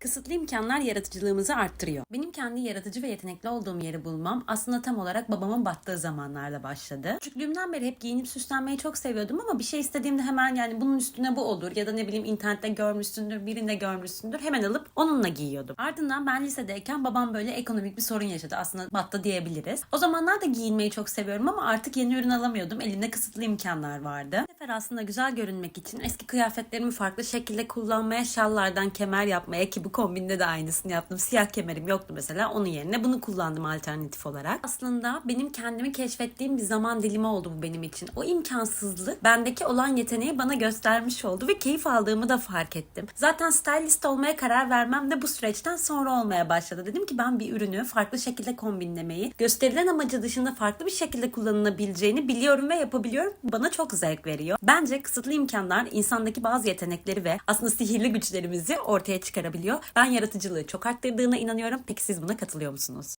Kısıtlı imkanlar yaratıcılığımızı arttırıyor. Benim kendi yaratıcı ve yetenekli olduğum yeri bulmam aslında tam olarak babamın battığı zamanlarda başladı. Küçüklüğümden beri hep giyinip süslenmeyi çok seviyordum ama bir şey istediğimde hemen yani bunun üstüne bu olur ya da ne bileyim internette görmüşsündür, birinde görmüşsündür hemen alıp onunla giyiyordum. Ardından ben lisedeyken babam böyle ekonomik bir sorun yaşadı. Aslında battı diyebiliriz. O zamanlar da giyinmeyi çok seviyorum ama artık yeni ürün alamıyordum. Elimde kısıtlı imkanlar vardı. Bu sefer aslında güzel görünmek için eski kıyafetlerimi farklı şekilde kullanmaya, şallardan kemer yapmaya ki bu kombinde de aynısını yaptım. Siyah kemerim yoktu mesela. Onun yerine bunu kullandım alternatif olarak. Aslında benim kendimi keşfettiğim bir zaman dilimi oldu bu benim için. O imkansızlık bendeki olan yeteneği bana göstermiş oldu ve keyif aldığımı da fark ettim. Zaten stylist olmaya karar vermem de bu süreçten sonra olmaya başladı. Dedim ki ben bir ürünü farklı şekilde kombinlemeyi, gösterilen amacı dışında farklı bir şekilde kullanılabileceğini biliyorum ve yapabiliyorum. Bana çok zevk veriyor. Bence kısıtlı imkanlar insandaki bazı yetenekleri ve aslında sihirli güçlerimizi ortaya çıkarabiliyor. Ben yaratıcılığı çok arttırdığına inanıyorum. Peki siz buna katılıyor musunuz?